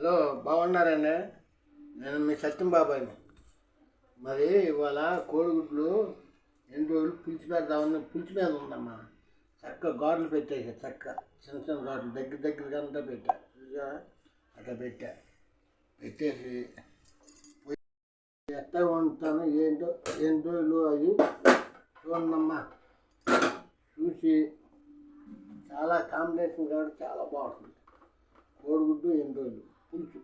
Hello బాగున్నారండి? నేను మీ సత్యం బాబాయ్ని. మరి ఇవాళ కోడిగుడ్లు ఎన్ని రోజులు పులిచి పెడదామని పులిచి మీద ఉందమ్మా. చక్క గాడ్లు పెట్టేసా చక్క చిన్న చిన్న గోడలు దగ్గర దగ్గరగా అంతా పెట్టా. అట్లా పెట్టా. పెట్టేసి పోయి ఎట్లా వండుతాను ఏంటో ఎన్ని రోజులు అది చూడమ్మా చూసి చాలా కాంబినేషన్ కాబట్టి చాలా బాగుంటుంది. కోడిగుడ్డు ఎన్ని రోజులు? పులుసు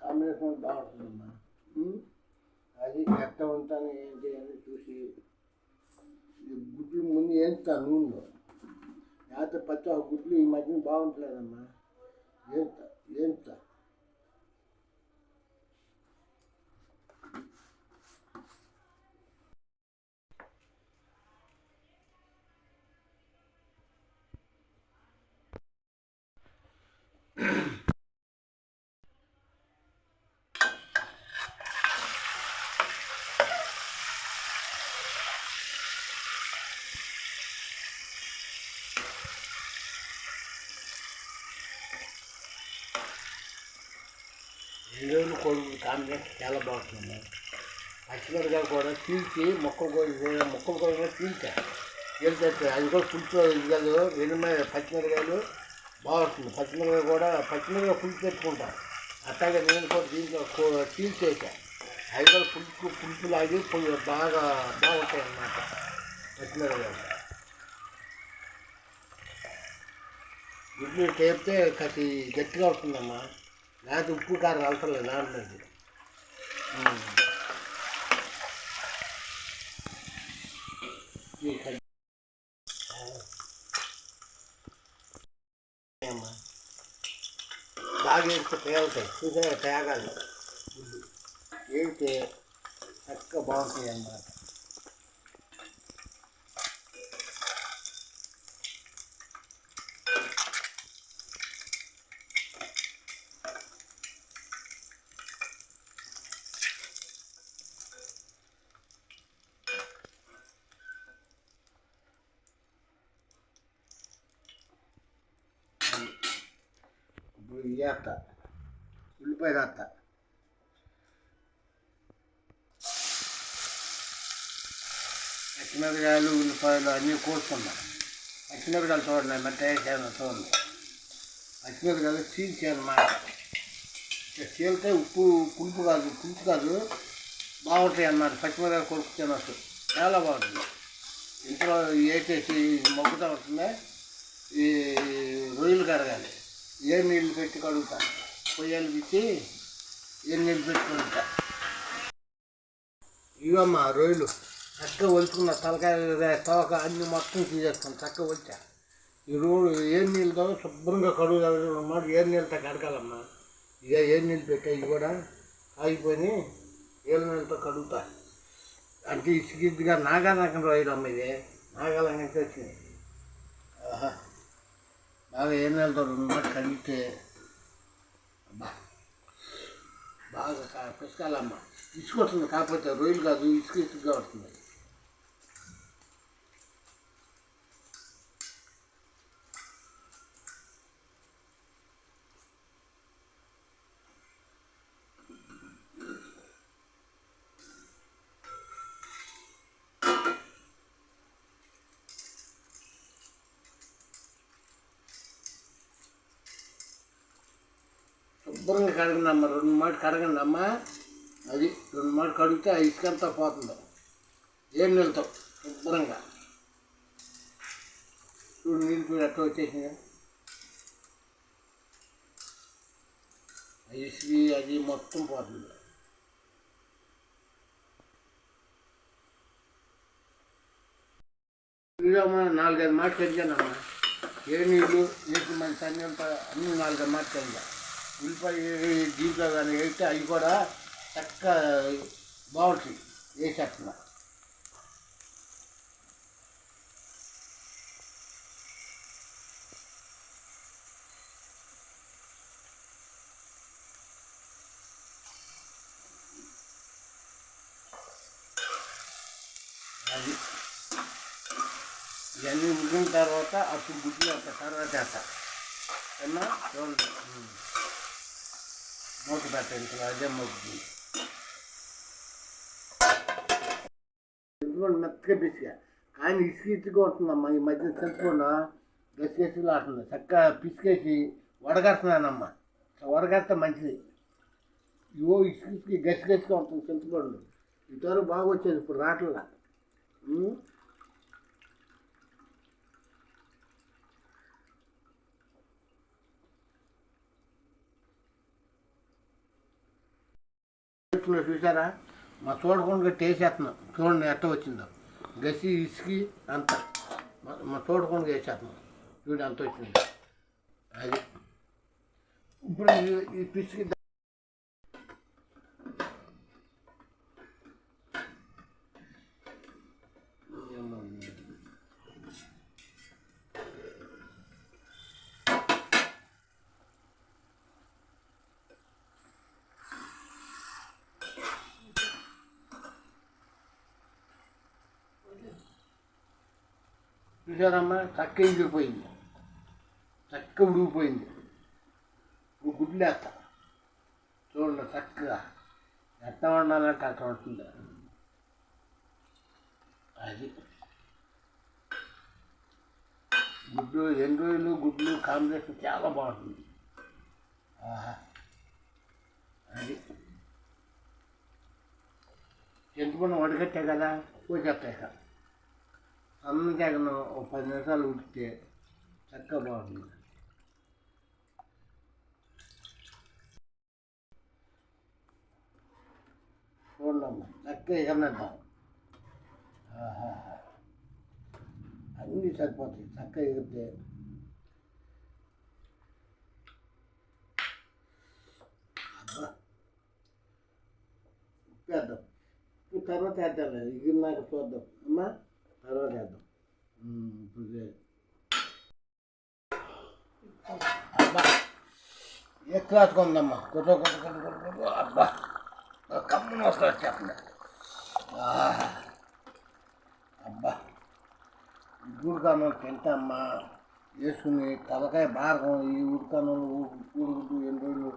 కాంబినేషన్ బాగుంటుందమ్మా? అది ఎట్ట ఉంటాను ఏంటి అని చూసి. గుడ్లు ముందు వేస్తా నూనెలో. లేకపోతే పచ్చి ఆ గుడ్లు ఈ మధ్యన బాగుంటలేదమ్మా. వేస్తా వేస్తా కొడుకు కాంబినేషన్ చాలా బాగుంటుంది. పచ్చిమిరకాయలు కూడా పీల్చి మొక్కలు కూడా మొక్కలు కూడా చీల్చా చీల్చేస్తే అది కూడా పులుసు ఇది కాదు వెనుమిర పచ్చిమిరకాయలు బాగుంటుంది. పచ్చిమిరకాయ కూడా పచ్చిమిరకాయ పులుసు పెట్టుకుంటా అట్లాగే నేను కూడా దీంట్లో కో- చీల్చేసా అవి కూడా పులుసు పులుసు లాగి కొంచెం బాగా బాగుంటాయి అన్నమాట పచ్చిమిరకాయలు గుడ్లు టేపితే కసి గట్టిగా అవుతుందమ్మా లేకపోతే ఉప్పు కారం అవసరం లేదు దాంట్లోకి ఉమ్. ఈ కజ్జి- ఏమ్మా. బాగా వేస్తే తేలుతాయి చూసే తేగాలి గుడ్లు వేస్తే చక్కగా బాగుంటాయి అన్నమాట ఇప్పుడు ఇది వేస్తా ఉల్లిపాయ వేస్తా పచ్చిమిరకాయలు ఉల్లిపాయలు అన్నీ కోసుకున్నా పచ్చిమిరకాయలు చూడండి మెత్త వేసాను చూడండి పచ్చిమిరకాయలు చీల్చాను అన్నమాట చీలితే ఉప్పు పులుపు కాదు పులుపు కాదు బాగుంటాయి అన్నమాట పచ్చిమిరకాయలు కొడుకు తినచ్చు చాలా బాగుంటుంది ఇంట్లో వేసేసి మొగ్గుతూ ఉంటుంది ఈ రొయ్యలు కరగాలి ఏ నీళ్ళు పెట్టి కడుగుతా పొయ్యలు పిచ్చి ఏ నీళ్ళు పెట్టి కడుగుతా ఇవమ్మా రొయ్యలు. చక్కగా వలుచుకున్న తలకాయ తోక అన్ని మొత్తం తీసేస్తాను చక్కగా వచ్చా ఈ రోజు ఏ నీళ్ళతో శుభ్రంగా కడుగు అన్నమాట ఏ నీళ్ళతో కడగాలమ్మా. ఇక ఏ నీళ్ళు పెట్టా ఇది కూడా ఆగిపోయి ఏ నీళ్ళతో కడుగుతా. అంటే ఇసుగిద్దిగా నాగాలంకం రొయ్యలు అమ్మ ఇది నాగాలంకం వచ్చింది ఆహా. బాగా ఏం వెళ్తారు రెండు మాట అబ్బా బాగా పుస్తకాలమ్మ ఇసుక వస్తుంది కాకపోతే రొయ్యలు కాదు ఇసుక ఇసుకగా వస్తుంది శుభ్రంగా కడగండి అమ్మ రెండు మాట కడగండి అమ్మ అది రెండు మాట కడిగితే ఆ ఇసుకంతా పోతుంది. ఏం నీళ్ళతో శుభ్రంగా. చూడు నీళ్ళు చూడు అట్లా వచ్చేసింది ఆ అది మొత్తం పోతుంది. ఇదమ్మా నాలుగైదు మాటలు కడిగానమ్మా. ఏ నీళ్ళు నీటి మంచి అన్ని అన్ని నాలుగైదు మాటలు కడిగా. ఉల్లిపాయ దీంట్లో కానీ వేస్తే అవి కూడా చక్కగా బాగుంటాయి వేసేస్తున్నా అది. ఇవన్నీ ఉడికిన తర్వాత అప్పుడు గుడ్లు ఒక తర్వాత వేస్తా అన్నా చూడండి. మూత పెట్టండి అదే మొగ్గు ఎందుకంటే మెత్తగా పిసిగా కానీ ఇసుక ఇసుగా ఈ మధ్య చింతకుండా గసిగసిగా ఆడుతుంది చక్కగా పిసికేసి వడగడుతున్నానమ్మా వడగడితే మంచిది ఇవో ఇసుక ఇసుక గసిగసిగా ఉంటుంది చింతపండు ఇంతవరకు బాగా వచ్చేది ఇప్పుడు రాట్లా ఉమ్. చూసారా మా చూడకుండా వేసేస్తున్నాం చూడండి ఎట్ట వచ్చిందో. గసి ఇసుకి అంత. మా- మా చూడకుండా వేసేస్తున్నాం చూడు అంత వచ్చింది. అది. ఇప్పుడు ఈ పిసికి చూసారమ్మా? చక్క ఇంగిపోయింది చక్క ఉడిగిపోయింది ఇప్పుడు గుడ్లు వేస్తా చూడండి చక్కగా. ఎంత వండాలంటే అట్లా ఉంటుంది అది. గుడ్డు ఎన్ని రోజులు గుడ్లు కాంబినేషన్ చాలా బాగుంటుంది. ఆహా. అది. ఎంతమంది వడగట్టే కదా? పోసేస్తాయి కదా అన్నజగన్ ఒక పది నిమిషాలు ఉడికితే చక్కగా బాగుంటుంది. చూడమ్మా చక్కగా ఎగరనిద్దాం అన్నీ సరిపోతాయి చక్కగా ఎగిరితే ఉప్పు ఉప్పేద్దాం. తర్వాత వేద్దాం ఎగిరినాక చూద్దాం. అమ్మా తర్వాత వేద్దాం. అబ్బా ఏ క్లాస్ కొందమ్మా? కొత్త కొత్త కొత్త కొత్త అబ్బా కమ్మున వస్తుంది చెప్పండి అబ్బా గుడికాను తింటమ్మా. వేసుకుని తలకాయ భాగం ఈ ఉడకాను ఉడుకుతూ ఎన్ని రోజులు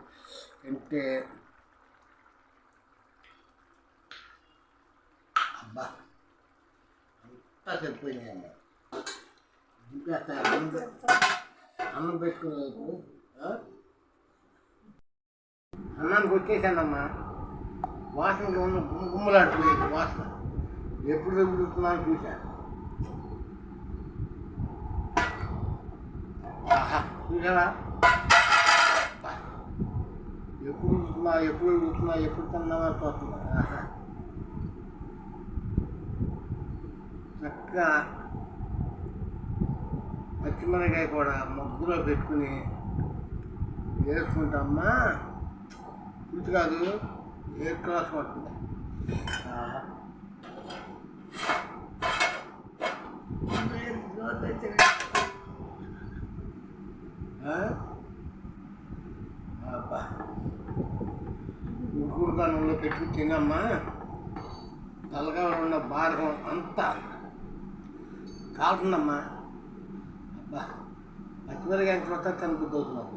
తింటే. అబ్బా అంతా సరిపోయినాయి అన్నం అన్నం పెట్టుకోలేదు అన్నానికి వచ్చేసానమ్మా. వాసనకి ఉన్న గుమ్మ వాసన. ఎప్పుడు తగ్గుతున్నాను చూశాను ఆహా చూసారా ఎప్పుడు ఉడుకుతున్నా ఎప్పుడు ఉడుకుతున్నా ఎప్పుడు తిన్నామని చూస్తున్నా. ఆహా. చక్కగా పచ్చిమిరకాయ కూడా ముగ్గులో పెట్టుకుని వేసుకుంటామ్మా ఇది కాదు ఏ క్లాస్ పడుతుంది ముగ్గురు కాలంలో పెట్టుకుని పెట్టి తినమ్మా. తలగా ఉన్న భారం అంతా. కాలుతుందమ్మా. పచ్చిమిరకాయ తర్వాత తినబుద్ధి అవుతున్నావు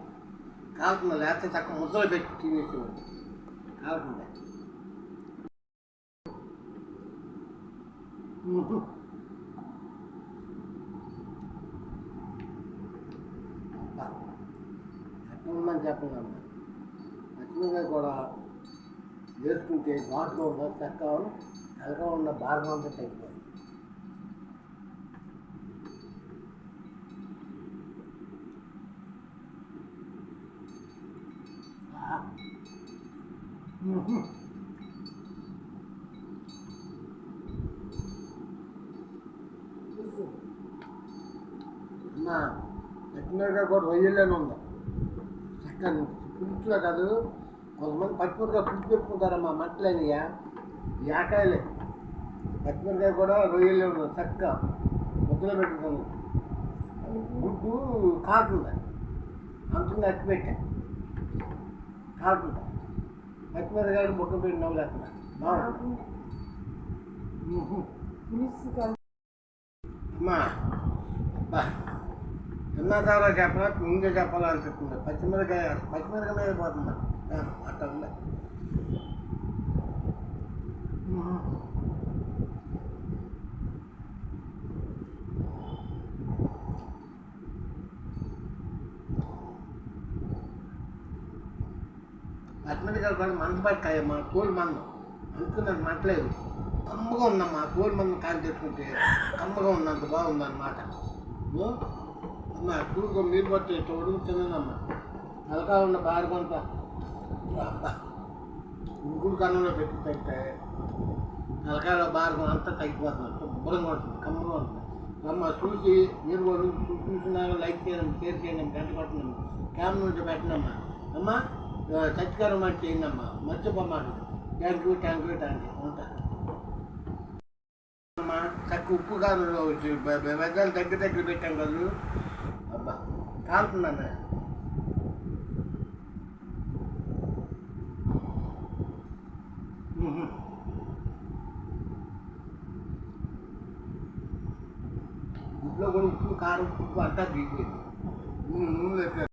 కాకుండా లేకపోతే చక్క ముద్దలు పెట్టి తినేసేవాడు. కాకుండా ఎట్లా ఉందని చెప్పండి అమ్మా. పచ్చిమిరకాయ కూడా వేసుకుంటే ఘాట్లో ఉన్న చెక్క తెల్లగా ఉన్న భాగం అంతా తగ్గిపోయింది ఆ. ఉహు. అమ్మా పచ్చిమిరకాయ కూడా రొయ్యలేని ఉంది. చక్కని పులుసులో కాదు కొంతమంది పచ్చిమిరకాయ పులుసు పెట్టుకుంటారమ్మా మట్టలేనియా యాకాయలే. పచ్చిమిరకాయ కూడా రొయ్యలే ఉంది చక్క ముద్దలో పెట్టుకుంది. గుడ్డు కాకుండా అంతుంది అట్టి పెట్టా కాకుండా. పచ్చిమిరకాయ బుక్క పెట్టి నవ్వులేస్తున్నా. బాగుంది అమ్మా. బా. తర్వాత చెప్పాలా? ముందే చెప్పాలనిపిస్తుంది పచ్చిమిరకాయ పచ్చిమిరకాయ మీద పోతుందా అట్లా ఉంది పచ్చిమిరకాయలు కూడా మందపడకాయ మా తోలు మందం. అనుకున్నది మాట్లేదు కమ్మగా ఉందమ్మా తోలు మందం కాలు తెచ్చుకుంటే కమ్మగా ఉన్నంత బాగుందన్నమాట. అమ్మా చూడుకో మీరు పట్టే తోడు తిన్నదమ్మా తలకా ఉన్న బారి కొంత ఇంకుడు కన్నులో పెట్టి తగ్గితే తలకాయలో బారకం అంతా తగ్గిపోతుంది. శుభ్రంగా ఉంటుంది కమ్మగా ఉంటుంది. అమ్మ చూసి మీరు కూడా చూ- చూసినారు లైక్ చేయండి షేర్ చేయండి గంట కొట్టండి క్యామ్ నుంచి పెట్టినమ్మా అమ్మా సత్కారం మాట చేయండి అమ్మా మర్చిపోమాట thank you thank you thank you ఉంటా. అమ్మా ఉప్పు కారం వెజాలు దగ్గర దగ్గర పెట్టాం కదా. అబ్బా కాలుతుందన్న గుడ్లో కూడా ఉప్పు కారం ఉప్పు అంతా దిగిపోయింది. నూనె